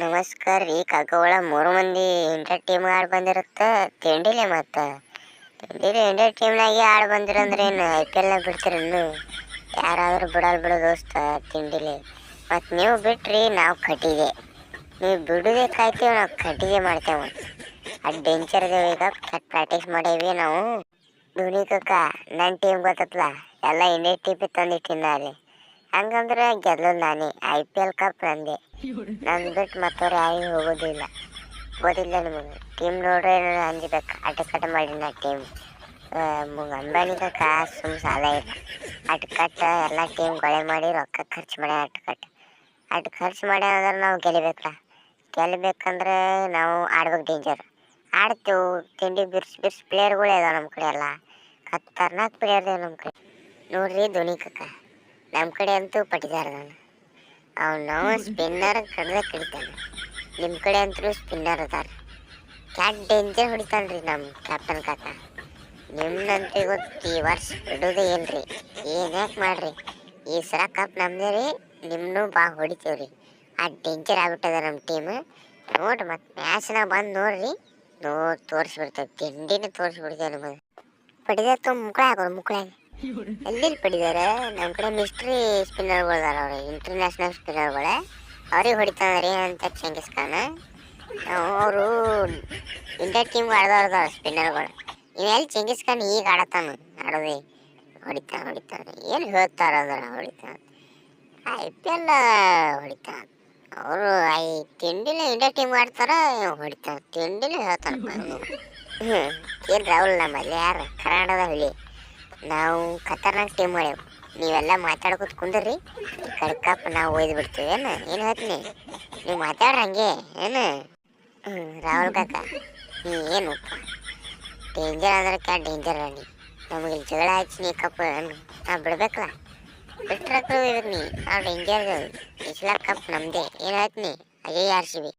ನಮಸ್ಕಾರ ರೀ ಕಾಕೋಳ ಮೂರು ಮಂದಿ ಇಂಡಿಯಾ ಟೀಮ್ ಆಡ್ ಬಂದಿರುತ್ತೆ. ತಿಂಡಿಲೆ ಮತ್ತು? ತಿಂಡಿಲಿ ಇಂಡಿಯಾ ಟೀಮ್ನಾಗೆ ಆಡ್ ಬಂದಿರಂದ್ರೆ ಏನು ಐ ಪಿ ಎಲ್ನಾಗ ಬಿಡ್ತಿರನ್ನು ಯಾರಾದರೂ ಬಿಡಲ್ ಬಿಡು ದೋಸ್ತ, ತಿಂಡಿಲಿ. ಮತ್ತು ನೀವು ಬಿಟ್ರಿ, ನಾವು ಕಟ್ಟಿಗೆ ನೀವು ಬಿಡುದೇ ಕಾಯ್ತೀವಿ ನಾವು ಕಟ್ಟಿಗೆ ಮಾಡ್ತೇವೆ. ಅದು ಡೇಂಜರ್ ಈಗ ಕಟ್ ಪ್ರಾಕ್ಟೀಸ್ ಮಾಡೇವಿ ನಾವು. ಧೋನಿ ಕಕ್ಕ ನನ್ನ ಟೀಮ್ ಗೊತ್ತತ್ಲ? ಎಲ್ಲ ಇಂಡಿಯಾ ಟೀಮ್ ತಂದಿಟ್ಟಿನ ಅಲ್ಲಿ. ಹಂಗಂದ್ರೆ ಗೆಲ್ಲೋದು ನಾನೇ ಐ ಪಿ ಎಲ್ ಕಪ್ ನಂದೆ ನಾನು ಬಿಟ್ಟು ಮತ್ತವ್ರು ಯಾರಿಗೂ ಹೋಗೋದಿಲ್ಲ. ಗೊತ್ತಿಲ್ಲ ನಿಮಗೆ. ಟೀಮ್ ನೋಡ್ರೆ ನಾನು ಅಂಜಬೇಕು ಅಟ ಕಟ್ ಮಾಡಿ ನಾ ಟೀಮ್ ಅಂಬಾನಿ ಕಾಸು ಸುಮ್ ಸಾಲ ಇಲ್ಲ ಅಟ್ ಕಟ್ ಎಲ್ಲ ಟೀಮ್ ಕೊಳೆ ಮಾಡಿ ರೊಕ್ಕ ಖರ್ಚು ಮಾಡಿ ಅಟ್ ಕಟ್ ಅಟ್ ಖರ್ಚು ಮಾಡ್ಯ ಅಂದ್ರೆ ನಾವು ಗೆಲ್ಲಬೇಕಲ್ಲ ಗೆಲ್ಲಬೇಕಂದ್ರೆ ನಾವು ಆಡ್ಬೇಕು ಡೇಂಜರ್ ಆಡ್ತೇವೆ. ತಿಂಡಿ ಬಿರ್ಸ್ ಬಿರ್ಸ್ ಪ್ಲೇಯರ್ಗಳೇ ಇದಾವೆ ನಮ್ಮ ಕಡೆ ಎಲ್ಲ. ಖತರ್ನಾಕ್ ಪ್ಲೇಯರ್ ನಮ್ಮ ಕಡೆ. ನೋಡ್ರಿ ಧೋನಿ ಕಕ್ಕ ನಮ್ಮ ಕಡೆ ಅಂತೂ ಪಟ್ಟಿದಾರ ನಾನು. ಅವ್ನು ಸ್ಪಿನ್ನರ್ ಕಡ್ದ ಕಡಿತಾನೆ. ನಿಮ್ಮ ಕಡೆ ಅಂತೂ ಸ್ಪಿನ್ನರ್ ಅದಾರ. ಕ್ಯಾಟ್ ಡೇಂಜರ್ ಹೊಡಿತಾನ್ರಿ ನಮ್ಮ ಕ್ಯಾಪ್ಟನ್ ಕಾಕ? ನಿಮ್ದಂತೂ ಗೊತ್ತು ಈ ವರ್ಷ ಬಿಡೋದೇ ಏನ್ರಿ ಏನು ಯಾಕೆ ಮಾಡ್ರಿ? ಈ ಸಲ ಕಪ್ ನಮ್ದೇ ರೀ ನಿಮ್ಮನ್ನೂ ಬಾ ಹೊಡಿತೀವ್ರಿ. ಆ ಡೇಂಜರ್ ಆಗ್ಬಿಟ್ಟದ ನಮ್ಮ ಟೀಮ್ ನೋಡ್ರಿ ಮತ್ತೆ ಮ್ಯಾಚ್ನಾಗ ಬಂದು ನೋಡ್ರಿ. ನೋಡಿ ತೋರಿಸ್ಬಿಡ್ತೇವೆ ತಿಂಡಿನ ತೋರಿಸ್ಬಿಡ್ತೇವೆ ನಿಮಗೆ. ಪಡಿದ ತುಂಬ ಮುಕ್ಕಳ ಹಾಕೋರು ಮುಕ್ಕಳಾಗ ಎಲ್ಲಿ ಪಡಿದಾರೆ ನಮ್ಮ ಕಡೆ ಮಿಸ್ಟ್ರಿ ಸ್ಪಿನ್ನರ್ಗಳು ಅದಾರ ಅವ್ರು ಇಂಟರ್ನ್ಯಾಷನಲ್ ಸ್ಪಿನ್ನರ್ಗಳೇ ಅವ್ರಿಗೆ ರೀ ಅಂತ ಚೆಂಗಿಸ್ ಖಾನ್ ಅವರು ಇಂಡಿಯಾ ಟೀಮ್ಗೆ ಆಡ್ದವ್ರದ ಸ್ಪಿನ್ನರ್ಗಳು ನೀವು ಚೆಂಗಿಸ್ ಖಾನ್ ಈಗ ಆಡತಾನ ಆಡೋದೇ ಹೊಡಿತಾನೆ ಹೊಡಿತಾನೆ ಏನು ಹೇಳ್ತಾರ ಅದರ ಹೊಡಿತಾನೆ ಐ ಪಿ ಎಲ್ ಹೊಡಿತಾನೆ ಅವರು ಐ ತಿಂಡಿಲಿ ಇಂಡಿಯಾ ಟೀಮ್ ಆಡ್ತಾರ ಹೊಡಿತಾನೆ ತಿಂಡಿಲಿ ಹೇಳ್ತಾನಪ್ಪ ಏನು ರಾಹುಲ್ ನಮ್ಮಲ್ಲಿ ಯಾರು ಕನ್ನಡದ ಹುಲಿ. ನಾವು ಖತರ್ನಾಕ್ ಟೀಮ್ ಮಾಡೇವು. ನೀವೆಲ್ಲ ಮಾತಾಡ್ಕೊತ ಕುಂದ್ರಿ. ಈ ಕಡೆ ಕಪ್ ನಾವು ಒಯ್ದು ಬಿಡ್ತೀವಿ, ಏನು? ಏನು ಹೇಳ್ತೀನಿ? ನೀವು ಮಾತಾಡ್ರಿ ಹಂಗೆ, ಏನು? ಹ್ಞೂ ರಾಹುಲ್ ಕಾಕ, ನೀ ಏನು? ಡೇಂಜರ್ ಅಂದ್ರೆ ಡೇಂಜರ್ ನೀ? ನಮಗೆ ಜಗಳ ಹಚ್ಚಿ ನೀ ಕಪ್ ನಾವು ಬಿಡ್ಬೇಕಲ್ಲ? ಇದಕ್ಕೆ ನೀ? ನಾವು ಡೇಂಜರ್ ಈ ಸಲ ಕಪ್ ನಮ್ಮದೇ ಏನು ಹೇಳ್ತೀನಿ? Ajay R C B?